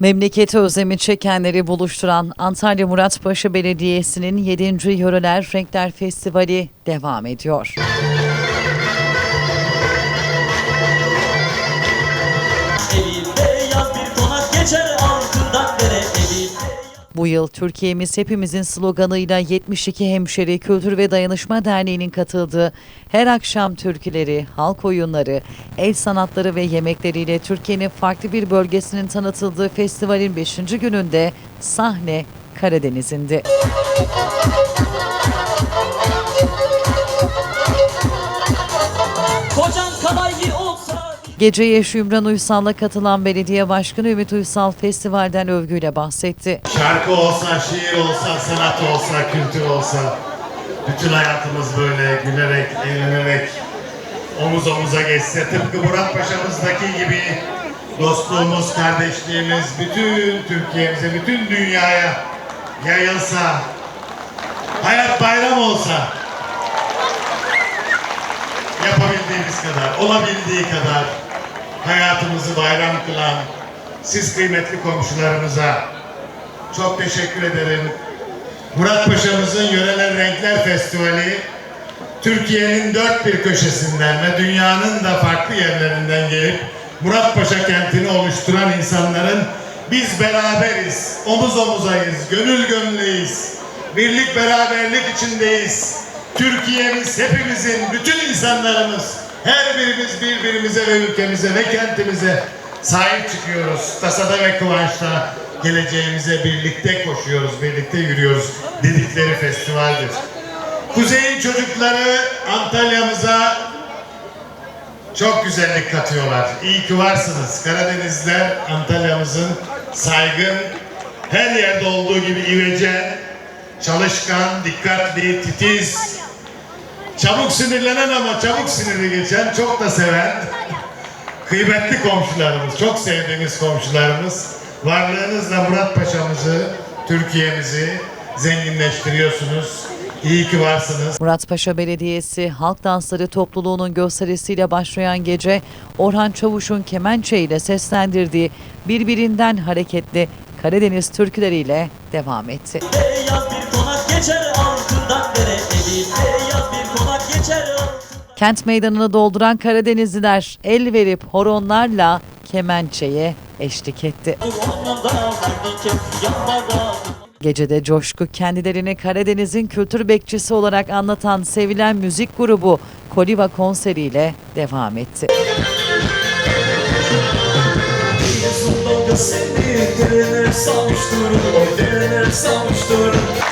Memleketi özlemi çekenleri buluşturan Antalya Muratpaşa Belediyesi'nin 7. Yöreler Renkler Festivali devam ediyor. Bu yıl Türkiye'miz hepimizin sloganıyla 72 Hemşeri Kültür ve Dayanışma Derneği'nin katıldığı her akşam türküleri, halk oyunları, el sanatları ve yemekleriyle Türkiye'nin farklı bir bölgesinin tanıtıldığı festivalin 5. gününde sahne Karadeniz'indi. Geceye Şümran Uysal'la katılan belediye başkanı Ümit Uysal festivalden övgüyle bahsetti. Şarkı olsa, şiir olsa, sanat olsa, kültür olsa bütün hayatımız böyle gülerek, eğlenerek omuz omuza geçse tıpkı Murat Paşa'mızdaki gibi dostluğumuz, kardeşliğimiz bütün Türkiye'mize, bütün dünyaya yayılsa hayat bayram olsa yapabildiğimiz kadar, olabildiği kadar hayatımızı bayram kılan siz kıymetli komşularımıza çok teşekkür ederim. Murat Paşa'mızın Yöreler Renkler Festivali Türkiye'nin dört bir köşesinden ve dünyanın da farklı yerlerinden gelip Murat Paşa kentini oluşturan insanların biz beraberiz, omuz omuzayız, gönül gönüldeyiz, birlik beraberlik içindeyiz. Türkiye'miz hepimizin, bütün insanlarımız, her birimiz birbirimize ve ülkemize ve kentimize sahip çıkıyoruz. Tasada ve kıvançta geleceğimize birlikte koşuyoruz, birlikte yürüyoruz dedikleri festivaldir. Kuzey'in çocukları Antalya'mıza çok güzellik katıyorlar. İyi ki varsınız. Karadenizler Antalya'mızın saygın, her yerde olduğu gibi ivece, çalışkan, dikkatli, titiz, çabuk sinirlenen ama çabuk siniri geçen, çok da seven, kıymetli komşularımız, çok sevdiğimiz komşularımız. Varlığınızla Murat Paşa'mızı, Türkiye'mizi zenginleştiriyorsunuz. İyi ki varsınız. Muratpaşa Belediyesi Halk Dansları Topluluğu'nun gösterisiyle başlayan gece Orhan Çavuş'un kemençe ile seslendirdiği birbirinden hareketli Karadeniz türküleriyle devam etti. beyaz bir geçer altından dere evi Kent meydanını dolduran Karadenizliler el verip horonlarla kemençeye eşlik etti. Gecede coşku kendilerini Karadeniz'in kültür bekçisi olarak anlatan sevilen müzik grubu Koliva konseriyle devam etti. Savuşturur